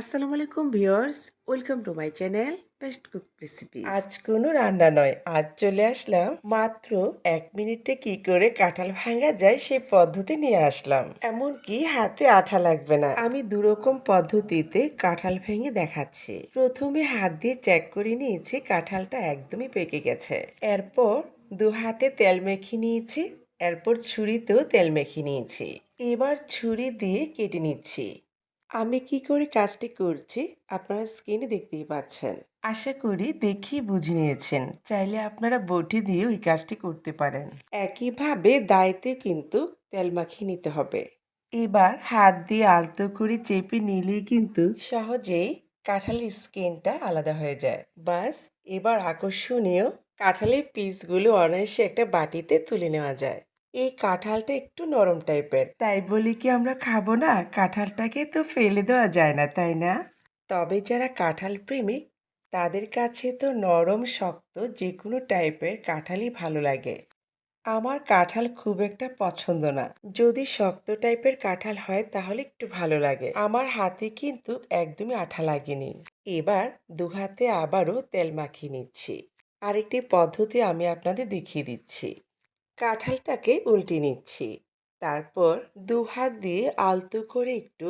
আসসালামু আলাইকুম viewers, welcome to my channel best cook recipe আজ কোনো রান্না নয়, আজ চলে আসলাম মাত্র এক মিনিটে কি করে কাঁঠাল ভাঙা যায় সেই পদ্ধতি নিয়ে আসলাম। এমনকি হাতে আঠা লাগবে না। আমি দুরকম পদ্ধতিতে কাঁঠাল ভেঙে দেখাচ্ছি। প্রথমে হাত দিয়ে চেক করে নিয়েছি কাঁঠালটা একদমই পেকে গেছে। এরপর দু হাতে তেল মেখে নিয়েছি, এরপর ছুরিতেও তেল মেখে নিয়েছি। এবার ছুরি দিয়ে কেটে নিচ্ছি। আমি কি করে কাজটি করছি আপনারা স্ক্রিনে দেখতেই পাচ্ছেন। আশা করি দেখেই বুঝে নিয়েছেন। চাইলে আপনারা বটি দিয়ে ওই কাজটি করতে পারেন। একইভাবে দায়তে কিন্তু তেল মাখিয়ে নিতে হবে। এবার হাত দিয়ে আলতো করে চেপে নিলেই কিন্তু সহজেই কাঁঠালের স্কিনটা আলাদা হয়ে যায়। বাস এবার আকর্ষণীয় কাঁঠালের পিসগুলো অনায়াসে একটা বাটিতে তুলে নেওয়া যায়। এই কাঁঠালটা একটু নরম টাইপের। তাই বলি কি আমরা খাব না? কাঁঠালটাকে তো ফেলে দেওয়া যায় না তাই না? তবে যারা কাঁঠাল প্রেমিক তাদের কাছে তো নরম শক্ত যে কোনো টাইপের কাঁঠালই ভালো লাগে। আমার কাঁঠাল খুব একটা পছন্দ না। যদি শক্ত টাইপের কাঁঠাল হয় তাহলে একটু ভালো লাগে। আমার হাতে কিন্তু একদমই আঠা লাগেনি। এবার দু হাতে আবারও তেল মাখিয়ে নিচ্ছি। আরেকটি পদ্ধতি আমি আপনাদের দেখিয়ে দিচ্ছি। কাঁঠালটাকে উল্টে নিচ্ছি। তারপর দু হাত দিয়ে আলতো করে একটু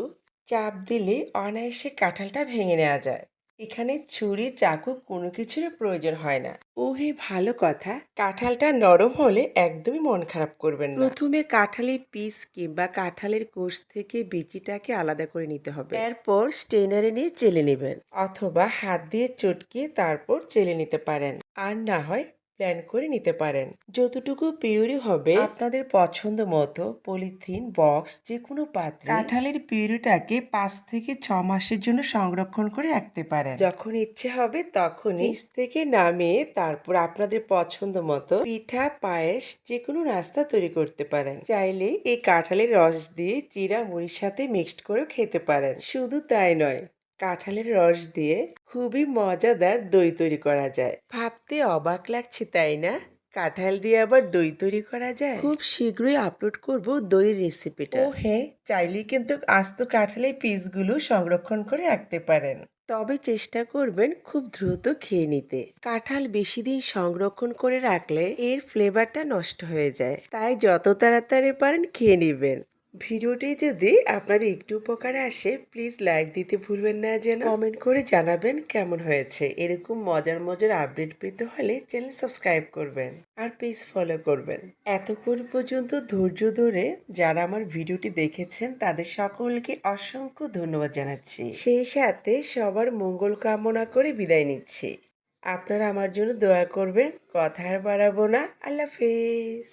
চাপ দিলে অনায়াসে কাঁঠালটা ভেঙে নেওয়া যায়। এখানে ছুরি, চাকু কোনো কিছুর প্রয়োজন হয় না। ও হে ভালো কথা। কাঁঠালটা নরম হলে একদমই মন খারাপ করবেন না। প্রথমে কাঁঠালের পিস কিংবা কাঁঠালের কোষ থেকে বিচিটাকে আলাদা করে নিতে হবে। এরপর স্টেনারে নিয়ে চেলে নেবেন। অথবা হাত দিয়ে চটকে তারপর চেলে নিতে পারেন। আর না হয় প্ল্যান করে নিতে পারেন। যতটুকু পিউরি হবে আপনাদের পছন্দ মতো পলিথিন বক্স যে কোনো পাত্রে কাঁঠালের পিউরিটাকে পাঁচ থেকে ছ মাসের জন্য সংরক্ষণ করে রাখতে পারেন। যখন ইচ্ছে হবে তখন নিচ থেকে নামিয়ে তারপর আপনাদের পছন্দ মতো পিঠা, পায়েস যে কোনো নাস্তা তৈরি করতে পারেন। চাইলে এই কাঁঠালের রস দিয়ে চিরা মুড়ির সাথে মিক্সড করেও খেতে পারেন। শুধু তাই নয় কাঁঠালের রস দিয়ে খুবই মজাদার দই তৈরি করা যায়। ভাবতে অবাক লাগছে তাই না? কাঁঠাল দিয়ে আবার দই তৈরি করা যায়? খুব শীঘ্রই আপলোড করব দইয়ের রেসিপিটা ও হ্যাঁ চাইলেই কিন্তু আস্ত কাঁঠালের পিসগুলো সংরক্ষণ করে রাখতে পারেন। তবে চেষ্টা করবেন খুব দ্রুত খেয়ে নিতে। কাঁঠাল বেশি দিন সংরক্ষণ করে রাখলে এর ফ্লেভারটা নষ্ট হয়ে যায়। তাই যত তাড়াতাড়ি পারেন খেয়ে নেবেন। ভিডিওটি যদি আপনাদের একটু উপকারে আসে প্লিজ লাইক দিতে ভুলবেন না যেন। কমেন্ট করে জানাবেন কেমন হয়েছে। এরকম মজার মজার আপডেট পেতে হলে চ্যানেল সাবস্ক্রাইব করবেন আর পেজ ফলো করবেন। এতক্ষণ পর্যন্ত ধৈর্য ধরে যারা আমার ভিডিওটি দেখেছেন, তাদের সকলকে অসংখ্য ধন্যবাদ জানাচ্ছি। সেই সাথে সবার মঙ্গল কামনা করে বিদায় নিচ্ছি। আপনারা আমার জন্য দোয়া করবেন। কথা আর বাড়াবো না। আল্লাহ হাফেজ।